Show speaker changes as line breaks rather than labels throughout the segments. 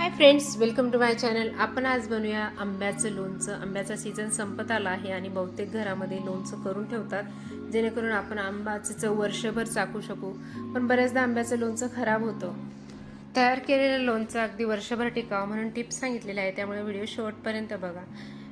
Hi friends welcome to my channel आपण आज बनवूया आंब्याचं लोणचं. आंब्याचा सीझन संपत आला आहे आणि बहुतेक घरामध्ये लोणचं करून ठेवतात जेणेकरून आपण आंबाचं चव वर्षभर चाकू शकू. पण बऱ्याचदा आंब्याचं लोणचं खराब होतं. तयार केलेलं लोणचं अगदी वर्षभर टिकावं म्हणून टिप्स सांगितलेले आहे त्यामुळे व्हिडिओ शेवटपर्यंत बघा.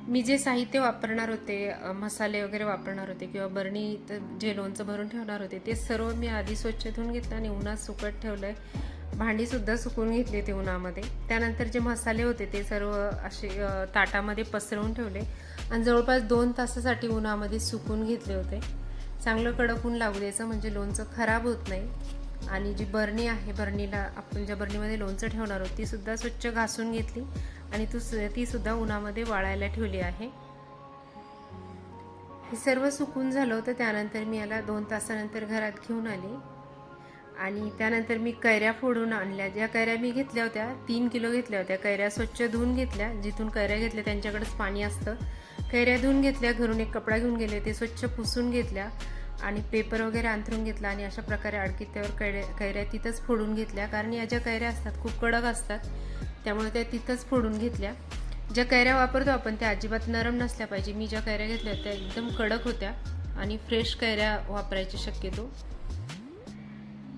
मी जे साहित्य वापरणार होते मसाले वगैरे वापरणार होते किंवा बरणीत जे लोणचं भरून ठेवणार होते ते सर्व मी आधी स्वच्छ धुवून घेतलं आणि उन्हात सुकट ठेवलं आहे भांडीसुद्धा सुकून घेतली होती उन्हामध्ये. त्यानंतर जे मसाले होते ते सर्व असे ताटामध्ये पसरवून ठेवले आणि जवळपास दोन तासासाठी उन्हामध्ये सुकून घेतले होते. चांगलं कडक ऊन लागू द्यायचं म्हणजे लोणचं खराब होत नाही आणि जी बरणी आहे बरणीला आपण ज्या बरणीमध्ये लोणचं ठेवणार आहोत तीसुद्धा स्वच्छ घासून घेतली आणि तू तीसुद्धा उन्हामध्ये वाळायला ठेवली आहे. हे सर्व सुकून झालं होतं. त्यानंतर मी याला दोन तासानंतर घरात घेऊन आली. आणि त्यानंतर मी कैऱ्या फोडून आणल्या. ज्या कैऱ्या मी घेतल्या होत्या तीन किलो घेतल्या होत्या. कैऱ्या स्वच्छ धुवून घेतल्या. जिथून कैऱ्या घेतल्या त्यांच्याकडेच पाणी असतं. कैऱ्या धुवून घेतल्या घरून एक कपडा घेऊन गेले ते स्वच्छ पुसून घेतल्या आणि पेपर वगैरे अंथरून घेतला आणि अशा प्रकारे अडकित्यावर कैऱ्या कैऱ्या तिथंच फोडून घेतल्या. कारण या ज्या कैऱ्या असतात खूप कडक असतात. त्यामुळे त्या तिथंच फोडून घेतल्या. ज्या कैऱ्या वापरतो आपण त्या अजिबात नरम नसल्या पाहिजे. मी ज्या कैऱ्या घेतल्या त्या एकदम कडक होत्या आणि फ्रेश कैऱ्या वापरायची शक्यतो.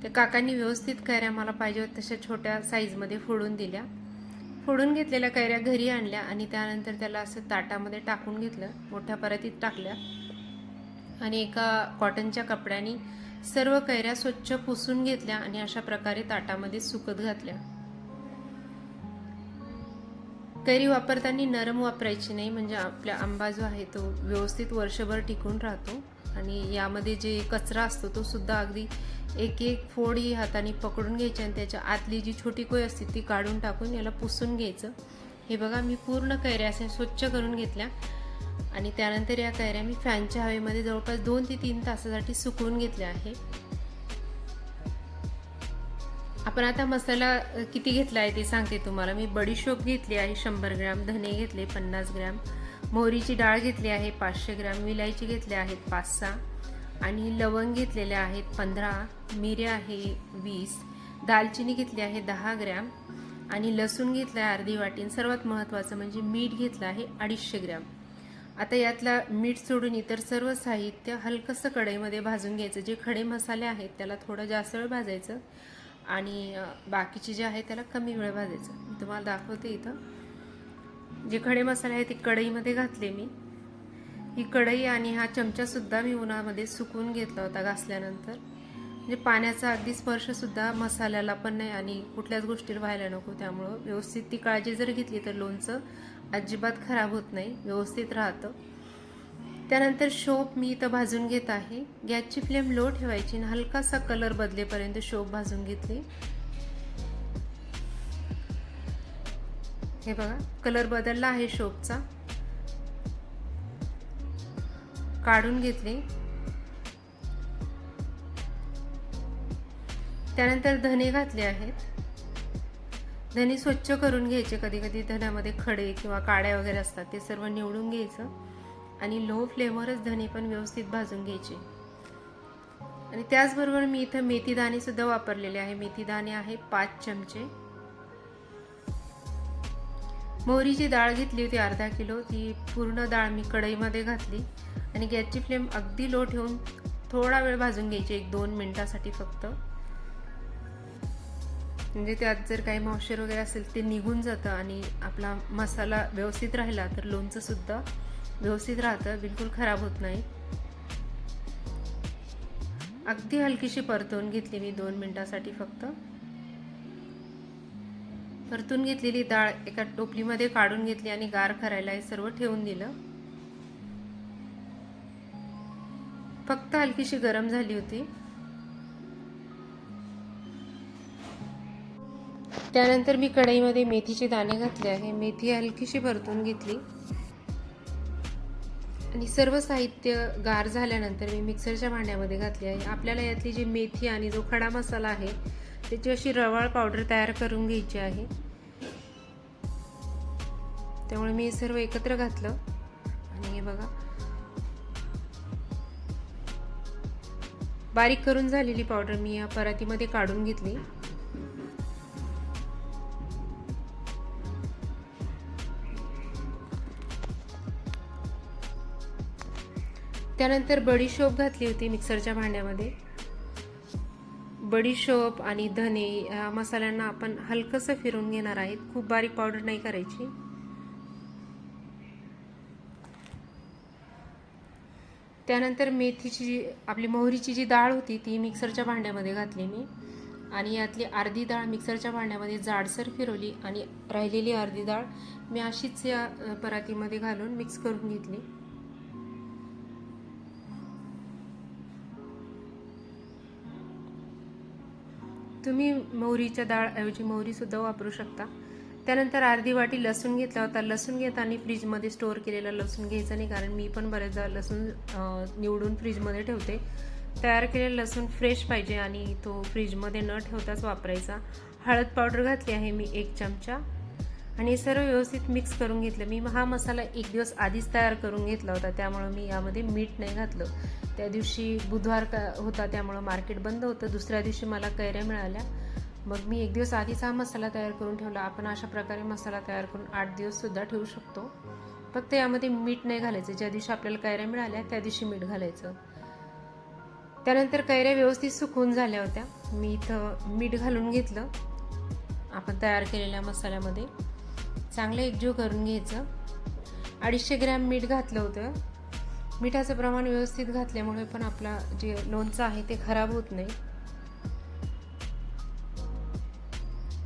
त्या काकांनी व्यवस्थित कैऱ्या मला पाहिजे तशा छोट्या साईजमध्ये फोडून दिल्या. फोडून घेतलेल्या कैऱ्या घरी आणल्या आणि त्यानंतर त्याला असं ताटामध्ये टाकून घेतलं मोठ्या परतीत टाकल्या. आणि एका कॉटनच्या कपड्याने सर्व कैऱ्या स्वच्छ पुसून घेतल्या आणि अशा प्रकारे ताटामध्ये सुकत घातल्या. कैरी वापरताना नरम वापरायची नाही म्हणजे आपला आंबा जो आहे तो व्यवस्थित वर्षभर टिकून राहतो. आणि यामध्ये जे कचरा असतो तो सुद्धा अगदी एक एक फोड ही हाताने पकडून घ्यायची आणि त्याच्या आतली जी छोटी कोय असते ती काढून टाकून याला पुसून घ्यायचं. हे बघा मी पूर्ण कैऱ्या असे स्वच्छ करून घेतल्या आणि त्यानंतर या कैऱ्या मी फॅनच्या हवेमध्ये जवळपास दोन ते तीन तासासाठी सुकवून घेतल्या आहे. आपण आता मसाला किती घेतला आहे ते सांगते तुम्हाला. मी बडीशोप घेतली आहे शंभर ग्रॅम धने घेतले पन्नास ग्रॅम. मोहरीची डाळ घेतली आहे पाचशे ग्रॅम विलायची घेतल्या आहेत पाच सहा आणि लवंग घेतलेल्या आहेत पंधरा मिऱ्या आहे वीस दालचिनी घेतली आहे दहा ग्रॅम. आणि लसूण घेतलं आहे अर्धी वाटीन सर्वात महत्त्वाचं म्हणजे मीठ घेतलं आहे अडीचशे ग्रॅम. आता यातला मीठ सोडून इतर सर्व साहित्य हलकंसं कढईमध्ये भाजून घ्यायचं. जे खडे मसाले आहेत त्याला थोडं जास्त वेळ भाजायचं. आणि बाकीचे जे आहे त्याला कमी वेळ भाजायचं. तुम्हाला दाखवते इथं. जे खडे मसाले आहेत ते कढईमध्ये घातले मी. ही कढई आणि हा चमचासुद्धा मी उन्हामध्ये सुकून घेतला होता घासल्यानंतर. म्हणजे पाण्याचा अगदी स्पर्शसुद्धा मसाल्याला पण नाही आणि कुठल्याच गोष्टीला व्हायला नको त्यामुळं व्यवस्थित ती काळजी जर घेतली तर लोणचं अजिबात खराब होत नाही व्यवस्थित राहतं. त्यानंतर शोप मी इथं भाजून घेत आहे. गॅसची फ्लेम लो ठेवायची आणि हलकासा कलर बदलेपर्यंत शोप भाजून घेतली. हे बघा कलर बदलला आहे शोपचा काढून घेतले. त्यानंतर धने घातले आहेत. धने स्वच्छ करून घ्यायचे. कधी कधी धण्यामध्ये खडे किंवा काड्या वगैरे असतात ते सर्व निवडून घ्यायचं. आणि लो फ्लेमवरच धने पण व्यवस्थित भाजून घ्यायचे. आणि त्याचबरोबर मी इथं मेथी दाणे सुद्धा वापरलेले आहे. मेथी दाणे पाच चमचे. मोहरीची डाळ घेतली होती अर्धा किलो. ती पूर्ण डाळ मी कढईमध्ये घातली. आणि गॅसची फ्लेम अगदी लो ठेवून थोडा वेळ भाजून घ्यायची एक दोन मिनटासाठी फक्त. म्हणजे त्यात जर काही मॉइश्चर वगैरे असेल ते निघून जातं आणि आपला मसाला व्यवस्थित राहिला तर लोणचंसुद्धा व्यवस्थित राहतं बिलकुल खराब होत नाही. अगदी हलकीशी परतवून घेतली मी दोन मिनटासाठी फक्त. परतून घेतलेली डाळ एका टोपलीमध्ये काढून घेतली आणि गार करायला हे सर्व ठेवून दिलं. फक्त हलकीशी गरम झाली होती. त्यानंतर मी कढईमध्ये मेथीचे दाणे घातले आहे. मेथी हलकीशी परतून घेतली. आणि सर्व साहित्य गार झाल्यानंतर मी मिक्सरच्या भांड्यामध्ये घातले आहे. आपल्याला यातली जी मेथी आणि जो खडा मसाला आहे त्याची अशी रवाळ पावडर तयार करून घ्यायची आहे. त्यामुळे मी सर्व एकत्र घातलं. आणि हे बघा. बारीक करून झालेली पावडर मी या परातीमध्ये काढून घेतली. त्यानंतर बडीशोप घातली होती मिक्सरच्या भांड्यामध्ये. बडीशोप आणि धने या मसाल्यांना आपण हलकंसं फिरून घेणार आहेत. खूप बारीक पावडर नाही करायची. त्यानंतर मेथीची जी आपली मोहरीची जी डाळ होती ती मिक्सरच्या भांड्यामध्ये घातली मी. आणि यातली अर्धी डाळ मिक्सरच्या भांड्यामध्ये जाडसर फिरवली आणि राहिलेली अर्धी डाळ मी अशीच या परातीमध्ये घालून मिक्स करून घेतली. तुम्ही मोहरीच्या डाळऐवजी मोहरीसुद्धा वापरू शकता. त्यानंतर अर्धी वाटी लसूण घेतला होता. लसूण घेताना फ्रीजमध्ये स्टोअर केलेला लसूण घ्यायचा नाही कारण मी पण बऱ्याचदा लसूण निवडून फ्रीजमध्ये ठेवते. तयार केलेला लसूण फ्रेश पाहिजे आणि तो फ्रीजमध्ये न ठेवताच वापरायचा. हळद पावडर घातली आहे मी एक चमचा. आणि हे सर्व व्यवस्थित मिक्स करून घेतलं. मी हा मसाला एक दिवस आधीच तयार करून घेतला होता त्यामुळं मी यामध्ये मीठ नाही घातलं. त्या दिवशी बुधवार का होता त्यामुळं मार्केट बंद होतं. दुसऱ्या दिवशी मला कैऱ्या मिळाल्या. मग मी एक दिवस आधीच हा मसाला तयार करून ठेवला. आपण अशा प्रकारे मसाला तयार करून आठ दिवससुद्धा ठेवू शकतो. फक्त यामध्ये मीठ नाही घालायचं. ज्या दिवशी आपल्याला कैऱ्या मिळाल्या त्या दिवशी मीठ घालायचं. त्यानंतर कैऱ्या व्यवस्थित सुकून झाल्या होत्या. मी इथं मीठ घालून घेतलं. आपण तयार केलेल्या मसाल्यामध्ये. चांगलं एकजीव करून घ्यायचं. अडीचशे ग्रॅम मीठ घातलं होतं. मिठाचं प्रमाण व्यवस्थित घातल्यामुळे पण आपला जे लोणचं आहे ते खराब होत नाही.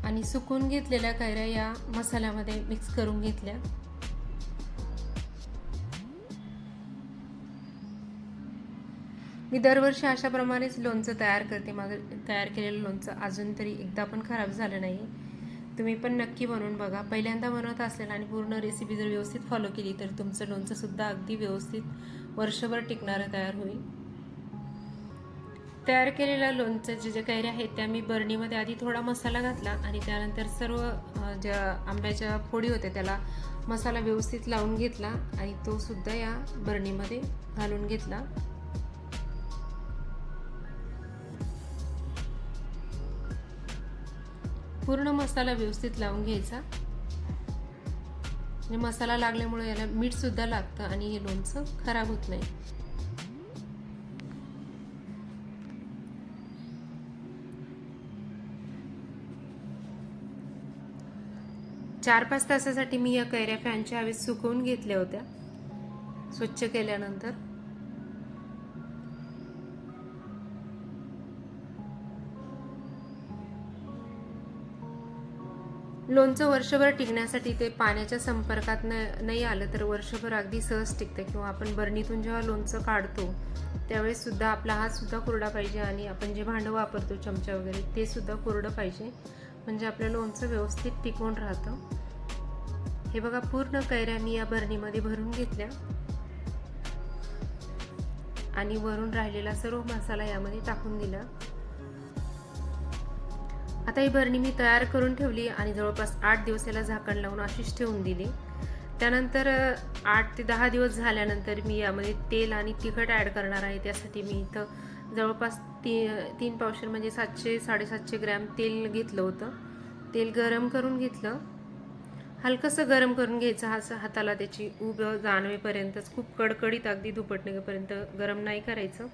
आणि सुकून घेतलेल्या कैऱ्या या मसाल्यामध्ये मिक्स करून घेतल्या. मी दरवर्षी अशाप्रमाणेच लोणचं तयार करते. माझं तयार केलेलं लोणचं अजून तरी एकदा पण खराब झालं नाही तुम्ही पण नक्की बनवून बघा. पहिल्यांदा बनवत असेल आणि पूर्ण रेसिपी जर व्यवस्थित फॉलो केली तर तुमचं लोणचंसुद्धा अगदी व्यवस्थित वर्षभर टिकणारं तयार होईल. तयार केलेलं लोणचं जे जे कैऱ्या आहेत त्या मी बरणीमध्ये आधी थोडा मसाला घातला आणि त्यानंतर सर्व ज्या आंब्याच्या फोडी होत्या त्याला मसाला व्यवस्थित लावून घेतला आणि तो सुद्धा या बरणीमध्ये घालून घेतला. पूर्ण मसाला व्यवस्थित लावून घ्यायचा. आणि मसाला लागल्यामुळे याला मीठसुद्धा लागतं आणि हे लोणचं खराब होत नाही. चार पाच तासासाठी मी या कैऱ्या फॅनच्या हवेत सुकवून घेतल्या होत्या. स्वच्छ केल्यानंतर. लोणचं वर्षभर टिकण्यासाठी ते पाण्याच्या संपर्कात न नाही आलं तर वर्षभर अगदी सहज टिकतं किंवा आपण बरणीतून जेव्हा लोणचं काढतो त्यावेळेस सुद्धा आपला हात सुद्धा कोरडा पाहिजे आणि आपण जे भांडं वापरतो चमचा वगैरे ते सुद्धा कोरडं पाहिजे. म्हणजे आपलं लोणचं व्यवस्थित टिकून राहतं. हे बघा पूर्ण कैऱ्या मी या बरणीमध्ये भरून घेतल्या. आणि वरून राहिलेला सर्व मसाला यामध्ये टाकून दिला. आता ही मी तयार करून ठेवली आणि जवळपास आठ दिवस याला झाकण लावून अशीच ठेवून दिली. त्यानंतर आठ ते दहा दिवस झाल्यानंतर मी यामध्ये तेल आणि तिखट ॲड करणार आहे. त्यासाठी मी इथं जवळपास ती तीन पावशेर म्हणजे सातशे साडेसातशे ग्रॅम तेल घेतलं होतं. तेल गरम करून घेतलं. हलकंसं गरम करून घ्यायचं. हा हाताला त्याची उब जाणवेपर्यंतच खूप कडकडीत अगदी दुपटणेपर्यंत गरम नाही करायचं.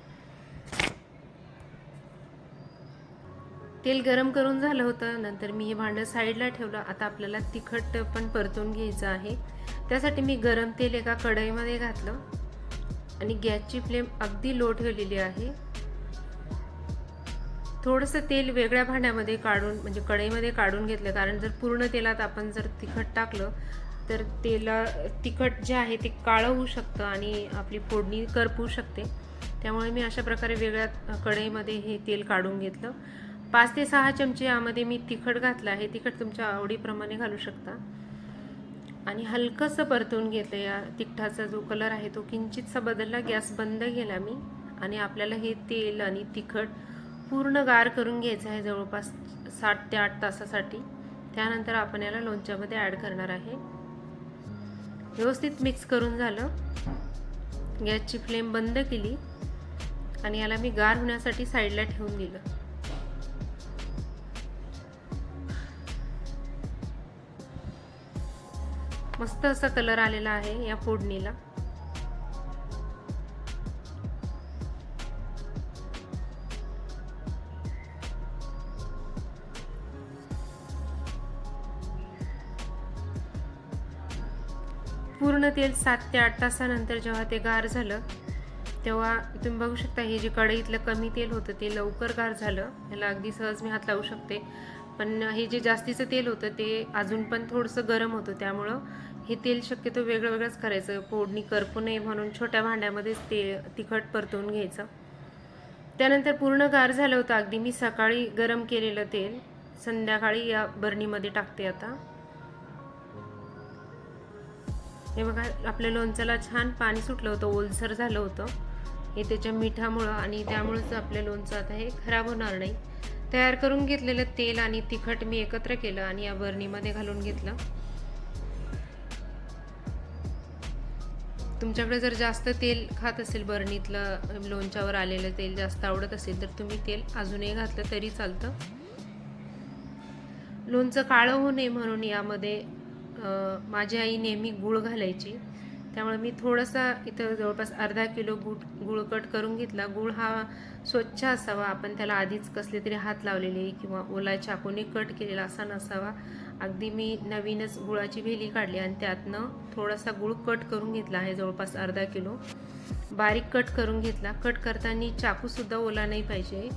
तेल गरम करून झालं होतं नंतर मी हे भांडं साईडला ठेवलं. आता आपल्याला तिखट पण परतून घ्यायचं आहे. त्यासाठी मी गरम तेल एका कढईमध्ये घातलं आणि गॅसची फ्लेम अगदी लो ठेवलेली आहे. थोडंसं तेल वेगळ्या भांड्यामध्ये काढून म्हणजे कढईमध्ये काढून घेतलं. कारण जर पूर्ण तेलात आपण जर तिखट टाकलं तर तेला तिखट जे आहे ते काळं होऊ शकतं आणि आपली फोडणी करपू शकते. त्यामुळे मी अशा प्रकारे वेगळ्या कढईमध्ये हे तेल काढून घेतलं. पाच ते सहा चमचे यामध्ये मी तिखट घातलं आहे. तिखट तुमच्या आवडीप्रमाणे घालू शकता. आणि हलकंसं परतवून घेतलं या तिखटाचा जो कलर आहे तो किंचितसा बदलला. गॅस बंद केला मी. आणि आपल्याला हे तेल आणि तिखट पूर्ण गार करून घ्यायचं आहे जवळपास सात ते आठ तासासाठी. त्यानंतर आपण याला लोणच्यामध्ये ॲड करणार आहे. व्यवस्थित मिक्स करून झालं. गॅसची फ्लेम बंद केली. आणि याला मी गार होण्यासाठी साईडला ठेवून दिलं. मस्त असा कलर आलेला आहे या फोडणीला. पूर्ण तेल सात ते आठ तासानंतर जेव्हा ते गार झालं तेव्हा तुम्ही बघू शकता हे जे कढईतलं कमी तेल होतं ते लवकर गार झालं. ह्याला अगदी सहज मी हात लावू शकते. पण हे जे जास्तीचं तेल होतं ते अजून पण थोडंसं गरम होतं. त्यामुळं हे तेल शक्यतो वेगळं वेगळंच करायचं. फोडणी करपू नये म्हणून छोट्या भांड्यामध्येच ते तिखट परतवून घ्यायचं. त्यानंतर पूर्ण गार झालं होतं अगदी. मी सकाळी गरम केलेलं तेल संध्याकाळी या बरणीमध्ये टाकते आता. हे बघा आपल्या लोणच्याला छान पाणी सुटलं होतं ओलसर झालं होतं. हे त्याच्या मिठामुळं आणि त्यामुळंच आपलं लोणचं आता हे खराब होणार नाही. तयार करून घेतलेलं तेल आणि तिखट मी एकत्र केलं आणि या बरणीमध्ये घालून घेतलं. तुमच्याकडे जर जास्त तेल खात असेल बरणीतलं लोणच्यावर आलेलं तेल जास्त आवडत असेल तर तुम्ही तेल अजूनही घातलं तरी चालतं. लोणचं काळं होऊ नये म्हणून यामध्ये माझी आई नेहमी गूळ घालायची. त्यामुळे मी थोडासा इथं जवळपास अर्धा किलो गूळ गूळ कट करून घेतला. गूळ हा स्वच्छ असावा. आपण त्याला आधीच कसले तरी हात लावलेले किंवा ओला चाकूने कट केलेला असा नसावा. अगदी मी नवीनच गुळाची भेली काढली आणि त्यातनं थोडासा गुळ कट करून घेतला आहे जवळपास अर्धा किलो. बारीक कट करून घेतला. कट करताना चाकूसुद्धा ओला नाही पाहिजे.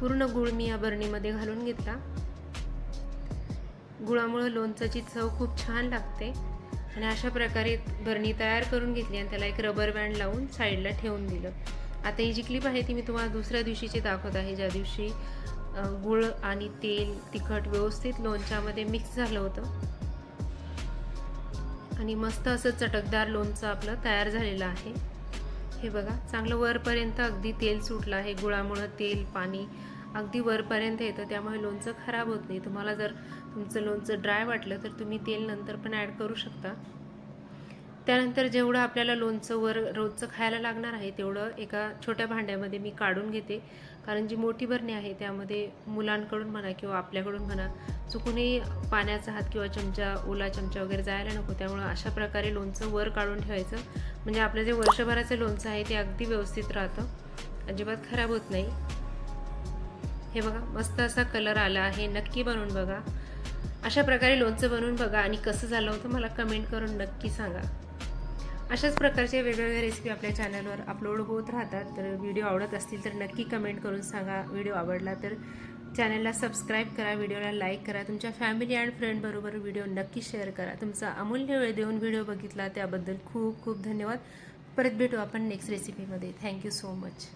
पूर्ण गुळ मी या बरणीमध्ये घालून घेतला. गुळामुळं लोणचाची चव खूप छान लागते. आणि अशा प्रकारे बरणी तयार करून घेतली आणि त्याला एक रबर बँड लावून साईडला ठेवून दिलं. आता ही जी क्लिप आहे ती मी तुम्हाला दुसऱ्या दिवशीची दाखवत आहे. ज्या दिवशी गुळ आणि तेल तिखट व्यवस्थित लोणच्यामध्ये मिक्स झालं होतं. आणि मस्त असं चटकदार लोणचं आपलं तयार झालेलं आहे. हे बघा चांगलं वरपर्यंत अगदी तेल सुटलं आहे. गुळामुळं तेल पाणी अगदी वरपर्यंत येतं. त्यामुळे लोणचं खराब होत नाही. तुम्हाला जर तुमचं लोणचं ड्राय वाटलं तर तुम्ही तेल नंतर पण ॲड करू शकता. त्यानंतर जेवढं आपल्याला लोणचं वर रोजचं खायला लागणार आहे तेवढं एका छोट्या भांड्यामध्ये मी काढून घेते. कारण जी मोठी बरणी आहे त्यामध्ये मुलांकडून म्हणा किंवा आपल्याकडून म्हणा चुकूनही पाण्याचा हात किंवा चमचा ओला चमचा वगैरे जायला नको. त्यामुळं अशा प्रकारे लोणचं वर काढून ठेवायचं. म्हणजे आपलं जे वर्षभराचं लोणचं आहे ते अगदी व्यवस्थित राहतं. अजिबात खराब होत नाही. हे बघा मस्त असा कलर आला आहे. नक्की बनवून बघा. अशा प्रकारे लोणचं बनवून बघा. आणि कसं झालं होतं मला कमेंट करून नक्की सांगा. अशाच प्रकारचे वेगवेगळ्या रेसिपी आपल्या चॅनलवर अपलोड होत राहतात. तर व्हिडिओ आवडत असतील तर नक्की कमेंट करून सांगा. व्हिडिओ आवडला तर चॅनलला सबस्क्राईब करा. व्हिडिओला लाईक करा. तुमच्या फॅमिली अँड फ्रेंडबरोबर व्हिडिओ नक्की शेअर करा. तुमचा अमूल्य वेळ देऊन व्हिडिओ बघितला त्याबद्दल खूप खूप धन्यवाद. परत भेटू आपण नेक्स्ट रेसिपीमध्ये थँक्यू सो मच